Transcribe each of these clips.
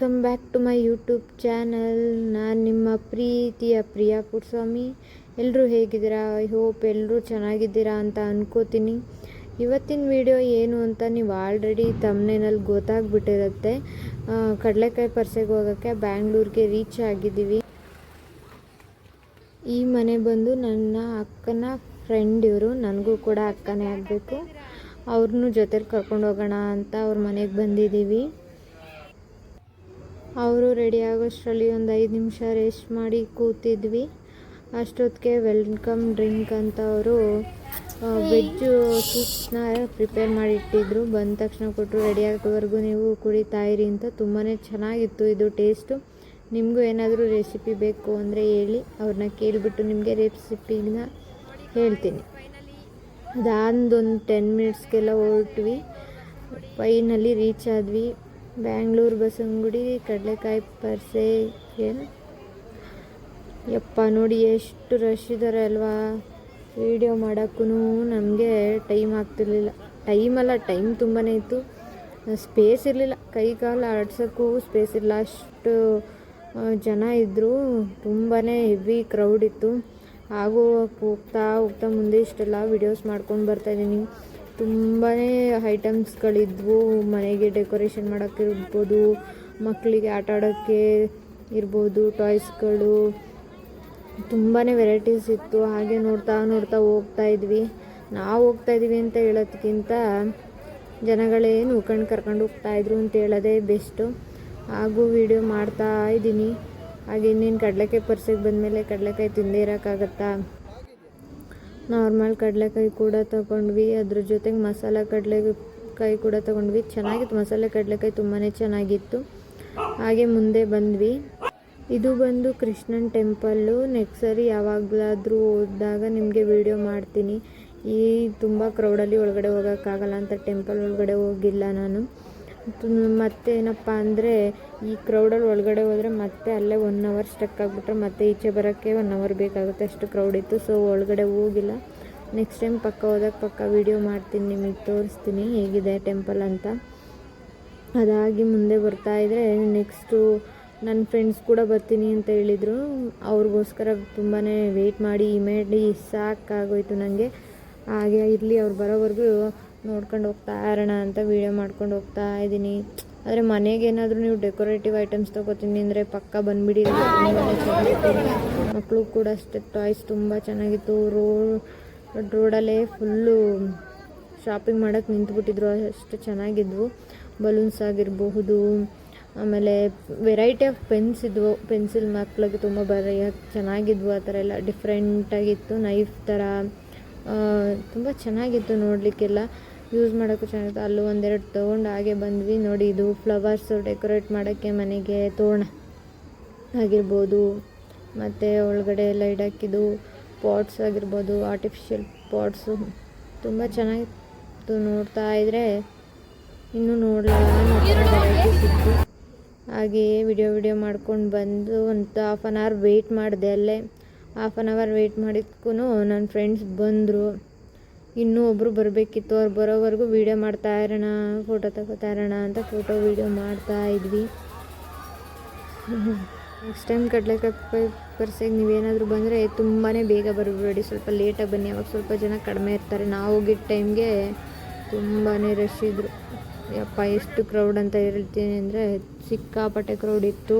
Welcome back to my YouTube channel ನಾನು ನಿಮ್ಮ ಪ್ರೀತಿಯ ಪ್ರಿಯಾ ಪುಟ್ಸ್ವಾಮಿ. ಎಲ್ಲರೂ ಹೇಗಿದ್ದೀರಾ? ಐ ಹೋಪ್ ಎಲ್ಲರೂ ಚೆನ್ನಾಗಿದ್ದೀರಾ ಅಂತ ಅನ್ಕೋತೀನಿ. ಇವತ್ತಿನ ವಿಡಿಯೋ ಏನು ಅಂತ ನೀವು ಆಲ್ರೆಡಿ ತಮ್ಮನೇನಲ್ಲಿ ಗೊತ್ತಾಗ್ಬಿಟ್ಟಿರುತ್ತೆ. ಕಡಲೆಕಾಯಿ ಪರ್ಸೆಗೆ ಹೋಗೋಕ್ಕೆ ಬ್ಯಾಂಗ್ಳೂರಿಗೆ ರೀಚ್ ಆಗಿದ್ದೀವಿ. ಈ ಮನೆ ಬಂದು ನನ್ನ ಅಕ್ಕನ ಫ್ರೆಂಡ್ ಇವರು, ನನಗೂ ಕೂಡ ಅಕ್ಕನೇ ಆಗಬೇಕು. ಅವ್ರನ್ನೂ ಜೊತೆಗೆ ಕರ್ಕೊಂಡು ಹೋಗೋಣ ಅಂತ ಅವ್ರ ಮನೆಗೆ ಬಂದಿದ್ದೀವಿ. ಅವರು ರೆಡಿ ಆಗೋಷ್ಟರಲ್ಲಿ ಒಂದು ಐದು ನಿಮಿಷ ರೆಸ್ಟ್ ಮಾಡಿ ಕೂತಿದ್ವಿ. ಅಷ್ಟೊತ್ತಿಗೆ ವೆಲ್ಕಮ್ ಡ್ರಿಂಕ್ ಅಂತ ಅವರು ವೆಜ್ಜು ಸೂಪ್ಸ್ನ ಪ್ರಿಪೇರ್ ಮಾಡಿಟ್ಟಿದ್ರು. ಬಂದ ತಕ್ಷಣ ಕೊಟ್ಟರು ರೆಡಿ ಆಗೋವರೆಗೂ ನೀವು ಕುಡಿತಾ ಇರಿ ಅಂತ. ತುಂಬಾ ಚೆನ್ನಾಗಿತ್ತು ಇದು ಟೇಸ್ಟು ನಿಮಗೂ ಏನಾದರೂ ರೆಸಿಪಿ ಬೇಕು ಅಂದರೆ ಹೇಳಿ ಅವ್ರನ್ನ ಕೇಳಿಬಿಟ್ಟು ನಿಮಗೆ ರೆಸಿಪಿನ ಹೇಳ್ತೀನಿ. ಅದಾದೊಂದು ಟೆನ್ ಮಿನಿಟ್ಸ್ಗೆಲ್ಲ ಹೊರಟ್ವಿ. ಫೈನಲ್ಲಿ ರೀಚ್ ಆದ್ವಿ. ಬ್ಯಾಂಗ್ಳೂರು ಬಸವನಗುಡಿ, ಕಡಲೆಕಾಯಿ ಪರ್ಸೆ ಏನು? ಯಪ್ಪ ನೋಡಿ ಎಷ್ಟು ರಶ್ ಇದ್ದಾರೆ ಅಲ್ವಾ? ವೀಡಿಯೋ ಮಾಡೋಕ್ಕೂ ನಮಗೆ ಟೈಮ್ ಆಗ್ತಿರ್ಲಿಲ್ಲ. ಟೈಮಲ್ಲ ಟೈಮ್ ತುಂಬಾ ಇತ್ತು. ಸ್ಪೇಸ್ ಇರಲಿಲ್ಲ. ಕೈ ಕಾಲು ಆಡ್ಸೋಕ್ಕೂ ಸ್ಪೇಸ್ ಇರಲಿಲ್ಲ. ಅಷ್ಟು ಜನ ಇದ್ದರು ತುಂಬಾ ಹೆವಿ ಕ್ರೌಡ್ ಇತ್ತು. ಹಾಗೂ ಹೋಗ್ತಾ ಹೋಗ್ತಾ ಮುಂದೆ ಇಷ್ಟೆಲ್ಲ ವಿಡಿಯೋಸ್ ಮಾಡ್ಕೊಂಡು ಬರ್ತಾಯಿದ್ದೀನಿ ತುಂಬಾ ಐಟಮ್ಸ್ಗಳಿದ್ವು. ಮನೆಗೆ ಡೆಕೋರೇಷನ್ ಮಾಡೋಕ್ಕಿರ್ಬೋದು, ಮಕ್ಕಳಿಗೆ ಆಟ ಆಡೋಕ್ಕೆ ಇರ್ಬೋದು, ಟಾಯ್ಸ್ಗಳು. ತುಂಬಾ ವೆರೈಟೀಸ್ ಇತ್ತು. ಹಾಗೆ ನೋಡ್ತಾ ನೋಡ್ತಾ ಹೋಗ್ತಾ ಇದ್ವಿ. ನಾವು ಹೋಗ್ತಾ ಇದ್ವಿ ಅಂತ ಹೇಳೋದಕ್ಕಿಂತ ಜನಗಳೇನು ಕಣ್ ಕರ್ಕೊಂಡು ಹೋಗ್ತಾ ಇದ್ರು ಅಂತ ಹೇಳೋದೇ ಬೆಸ್ಟು. ಹಾಗೂ ವಿಡಿಯೋ ಮಾಡ್ತಾ ಇದ್ದೀನಿ. ಹಾಗೆ ಇನ್ನೇನು ಕಡಲೆಕಾಯಿ ಪರ್ಸೆಗೆ ಬಂದಮೇಲೆ ಕಡಲೆಕಾಯಿ ತಿಂದೇ ಇರೋಕ್ಕಾಗತ್ತಾ? ನಾರ್ಮಲ್ ಕಡಲೆಕಾಯಿ ಕೂಡ ತಗೊಂಡ್ವಿ. ಅದ್ರ ಜೊತೆಗೆ ಮಸಾಲೆ ಕಡಲೆಕಾಯಿ ಕೂಡ ತಗೊಂಡ್ವಿ. ಚೆನ್ನಾಗಿತ್ತು. ಮಸಾಲೆ ಕಡಲೆಕಾಯಿ ತುಂಬಾ ಚೆನ್ನಾಗಿತ್ತು. ಹಾಗೆ ಮುಂದೆ ಬಂದ್ವಿ. ಇದು ಬಂದು ಕೃಷ್ಣನ್ ಟೆಂಪಲ್ಲು. ನೆಕ್ಸ್ಟ್ ಸರಿ ಯಾವಾಗಲಾದರೂ ಹೋದಾಗ ನಿಮಗೆ ವಿಡಿಯೋ ಮಾಡ್ತೀನಿ. ಈ ತುಂಬ ಕ್ರೌಡಲ್ಲಿ ಒಳಗಡೆ ಹೋಗೋಕ್ಕಾಗಲ್ಲ ಅಂತ ಟೆಂಪಲ್ ಒಳಗಡೆ ಹೋಗಿಲ್ಲ ನಾನು. ಮತ್ತೇನಪ್ಪ ಅಂದರೆ ಈ ಕ್ರೌಡಲ್ಲಿ ಒಳಗಡೆ ಹೋದರೆ ಮತ್ತೆ ಅಲ್ಲೇ ಒನ್ ಅವರ್ ಸ್ಟಕ್ ಆಗಿಬಿಟ್ರೆ ಮತ್ತೆ ಈಚೆ ಬರೋಕ್ಕೆ ಒನ್ ಅವರ್ ಬೇಕಾಗುತ್ತೆ. ಅಷ್ಟು ಕ್ರೌಡ್ ಇತ್ತು. ಸೊ ಒಳಗಡೆ ಹೋಗಿಲ್ಲ. ನೆಕ್ಸ್ಟ್ ಟೈಮ್ ಪಕ್ಕ ಹೋದಾಗ ಪಕ್ಕ ವೀಡಿಯೋ ಮಾಡ್ತೀನಿ, ನಿಮಗೆ ತೋರಿಸ್ತೀನಿ ಹೇಗಿದೆ ಟೆಂಪಲ್ ಅಂತ. ಅದಾಗಿ ಮುಂದೆ ಬರ್ತಾ ಇದ್ದರೆ ನೆಕ್ಸ್ಟು ನನ್ನ ಫ್ರೆಂಡ್ಸ್ ಕೂಡ ಬರ್ತೀನಿ ಅಂತ ಹೇಳಿದರು. ಅವ್ರಿಗೋಸ್ಕರ ತುಂಬಾ ವೆಯ್ಟ್ ಮಾಡಿ ಇಮೇಡಿ ಸಾಕಾಗೋಯ್ತು ನನಗೆ ಹಾಗೆ ಇರಲಿ, ಅವ್ರು ಬರೋವರೆಗೂ ನೋಡ್ಕೊಂಡು ಹೋಗ್ತಾ ಇರೋಣ ಅಂತ ವೀಡಿಯೋ ಮಾಡ್ಕೊಂಡು ಹೋಗ್ತಾ ಇದ್ದೀನಿ. ಆದರೆ ಮನೆಗೆ ಏನಾದರೂ ನೀವು ಡೆಕೋರೇಟಿವ್ ಐಟಮ್ಸ್ ತೊಗೋತೀನಿ ಅಂದರೆ ಪಕ್ಕ ಬಂದುಬಿಡಿ. ಮಕ್ಕಳು ಕೂಡ ಅಷ್ಟೇ ಟಾಯ್ಸ್ ತುಂಬ ಚೆನ್ನಾಗಿತ್ತು. ರೋಡ್ ರೋಡಲ್ಲೇ ಫುಲ್ಲು ಶಾಪಿಂಗ್ ಮಾಡೋಕ್ಕೆ ನಿಂತ್ಬಿಟ್ಟಿದ್ರು, ಅಷ್ಟು ಚೆನ್ನಾಗಿದ್ವು. ಬಲೂನ್ಸ್ ಆಗಿರಬಹುದು, ಆಮೇಲೆ ವೆರೈಟಿ ಆಫ್ ಪೆನ್ಸ್ ಇದ್ವು. ಪೆನ್ಸಿಲ್ ಮಕ್ಳಿಗೆ ತುಂಬ ಬರೆಯೋಕ್ಕೆ ಚೆನ್ನಾಗಿದ್ವು, ಆ ಥರ ಎಲ್ಲ ಡಿಫ್ರೆಂಟಾಗಿತ್ತು ನೈಫ್ ಥರ ತುಂಬ ಚೆನ್ನಾಗಿತ್ತು ನೋಡಲಿಕ್ಕೆಲ್ಲ. ಯೂಸ್ ಮಾಡೋಕ್ಕೂ ಚೆನ್ನಾಗಿತ್ತು ಅಲ್ಲೂ ಒಂದೆರಡು ತೊಗೊಂಡು ಹಾಗೆ ಬಂದ್ವಿ. ನೋಡಿ, ಇದು ಫ್ಲವರ್ಸು ಡೆಕೋರೇಟ್ ಮಾಡೋಕ್ಕೆ ಮನೆಗೆ ತೋರಣ ಆಗಿರ್ಬೋದು. ಮತ್ತು ಒಳಗಡೆ ಎಲ್ಲ ಇಡೋಕ್ಕಿದು ಪಾಟ್ಸ್ ಆಗಿರ್ಬೋದು ಆರ್ಟಿಫಿಷಿಯಲ್ ಪಾಟ್ಸು ತುಂಬ ಚೆನ್ನಾಗಿತ್ತು ನೋಡ್ತಾ ಇದ್ದರೆ ಇನ್ನೂ ನೋಡಲಿಲ್ಲ ಹಾಗೆಯೇ ವಿಡಿಯೋ ವಿಡಿಯೋ ಮಾಡ್ಕೊಂಡು ಬಂದು ಒಂದು ಹಾಫ್ ಆನ್ ಅವರ್ ವೆಯ್ಟ್ ಮಾಡಿದೆ ಅಲ್ಲೇ. ಹಾಫ್ ಆನ್ ಅವರ್ ವೆಯ್ಟ್ ಮಾಡಿದ್ಕೂ ನನ್ನ ಫ್ರೆಂಡ್ಸ್ ಬಂದರು. ಇನ್ನೂ ಒಬ್ಬರು ಬರಬೇಕಿತ್ತು, ಅವ್ರು ಬರೋವರೆಗೂ ವೀಡಿಯೋ ಮಾಡ್ತಾ ಇರೋಣ ಫೋಟೋ ತಗೋತಾ ಇರೋಣ ಅಂತ ಫೋಟೋ ವೀಡಿಯೋ ಮಾಡ್ತಾ ಇದ್ವಿ. ನೆಕ್ಸ್ಟ್ ಟೈಮ್ ಕಡಲೆಕಾಯಿ ಪರ್ಸೆಗೆ ನೀವೇನಾದರೂ ಬಂದರೆ ತುಂಬಾ ಬೇಗ ಬರಬೇಡಿ ಸ್ವಲ್ಪ ಲೇಟಾಗಿ ಬನ್ನಿ, ಅವಾಗ ಸ್ವಲ್ಪ ಜನ ಕಡಿಮೆ ಇರ್ತಾರೆ. ನಾವು ಹೋಗಿದ್ದ ಟೈಮ್ಗೆ ತುಂಬಾ ರಶ್ ಇದ್ದರು ಯಪ್ಪ, ಎಷ್ಟು ಕ್ರೌಡ್ ಅಂತ ಹೇಳ್ತೀನಿ ಅಂದರೆ ಸಿಕ್ಕಾಪಟ್ಟೆ ಕ್ರೌಡ್ ಇತ್ತು.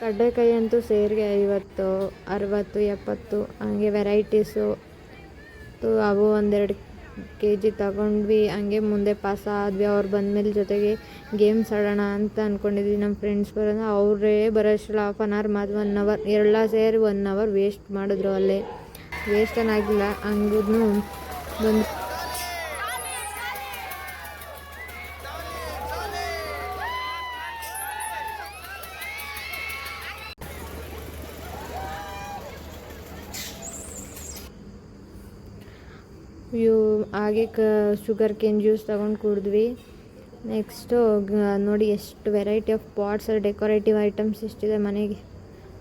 ಕಡಲೆಕಾಯಿ ಅಂತೂ ಸೇರಿಗೆ ಐವತ್ತು, ಅರವತ್ತು, ಎಪ್ಪತ್ತು, ಹಾಗೆ ವೆರೈಟೀಸು ಅವು ಒಂದೆರಡು ಕೆ ಜಿ ತಗೊಂಡ್ವಿ. ಹಂಗೆ ಮುಂದೆ ಪಾಸ್ ಆದ್ವಿ. ಅವ್ರು ಬಂದಮೇಲೆ ಜೊತೆಗೆ ಗೇಮ್ಸ್ ಆಡೋಣ ಅಂತ ಅಂದ್ಕೊಂಡಿದ್ವಿ ನಮ್ಮ ಫ್ರೆಂಡ್ಸ್ ಬರೋದು ಅವರೇ ಬರೋಷ್ಟು ಹಾಫ್ ಆನ್ ಅವರ್ ಮಾತು ಒನ್ ಅವರ್ ಎಲ್ಲ ಸೇರಿ ಒನ್ ಅವರ್ ವೇಸ್ಟ್ ಮಾಡಿದ್ರು ಅಲ್ಲೇ. ವೇಸ್ಟ್ ಏನಾಗಿಲ್ಲ ಹಂಗೂ ಬಂದು ಇವು ಹಾಗೆ ಕ ಶುಗರ್ ಕೇನ್ ಜ್ಯೂಸ್ ತಗೊಂಡು ಕುಡಿದ್ವಿ. ನೆಕ್ಸ್ಟು ನೋಡಿ ಎಷ್ಟು variety of pots decorative items ಎಷ್ಟಿದೆ ಮನೆಗೆ.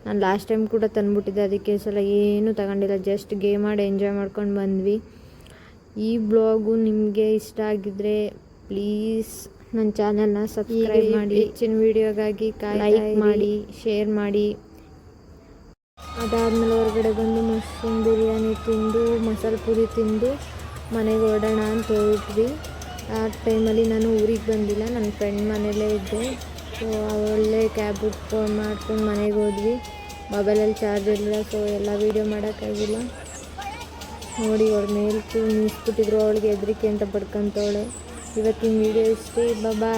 ನಾನು ಲಾಸ್ಟ್ ಟೈಮ್ ಕೂಡ ತಂದುಬಿಟ್ಟಿದ್ದೆ ಅದಕ್ಕೆ ಸಲ ಏನೂ ತಗೊಂಡಿಲ್ಲ ಜಸ್ಟ್ ಗೇಮ್ ಮಾಡಿ ಎಂಜಾಯ್ ಮಾಡ್ಕೊಂಡು ಬಂದ್ವಿ. ಈ ಬ್ಲಾಗು ನಿಮಗೆ ಇಷ್ಟ ಆಗಿದ್ರೆ ಪ್ಲೀಸ್ ನನ್ನ ಚಾನಲ್ನ ಸಬ್ಸ್ಕ್ರೈಬ್ ಮಾಡಿ. ಹೆಚ್ಚಿನ ವಿಡಿಯೋಗಾಗಿ ಲೈಕ್ ಮಾಡಿ ಶೇರ್ ಮಾಡಿ. ಅದಾದಮೇಲೆ ಹೊರಗಡೆ ಬಂದು ಮಶ್ರೂಮ್ ಬಿರಿಯಾನಿ ತಿಂದು ಮಸಾಲೆ ಪುರಿ ತಿಂದು ಮನೆಗೆ ಹೊರಡೋಣ ಅಂತ ಹೋಗಿದ್ವಿ ಆ ಟೈಮಲ್ಲಿ ನಾನು ಊರಿಗೆ ಬಂದಿಲ್ಲ, ನನ್ನ ಫ್ರೆಂಡ್ ಮನೆಯಲ್ಲೇ ಇದ್ದೆ. ಸೊ ಅವಳೇ ಕ್ಯಾಬ್ ಬುಕ್ ಮಾಡ್ಕೊಂಡು ಮನೆಗೆ ಹೋದ್ವಿ. ಮೊಬೈಲಲ್ಲಿ ಚಾರ್ಜ್ ಇರಲಿಲ್ಲ ಸೊ ಎಲ್ಲ ವೀಡಿಯೋ ಮಾಡೋಕ್ಕಾಗಿಲ್ಲ. ನೋಡಿ, ಅವ್ರ ಮೇಲ್ಕು ನಿಲ್ಸ್ಬಿಟ್ಟಿದ್ರು, ಅವಳಿಗೆ ಹೆದರಿಕೆ ಅಂತ ಪಡ್ಕೊತವಳೆ ಇವತ್ತಿನ ವೀಡಿಯೋ ಇಷ್ಟೇ ಬಾಯ್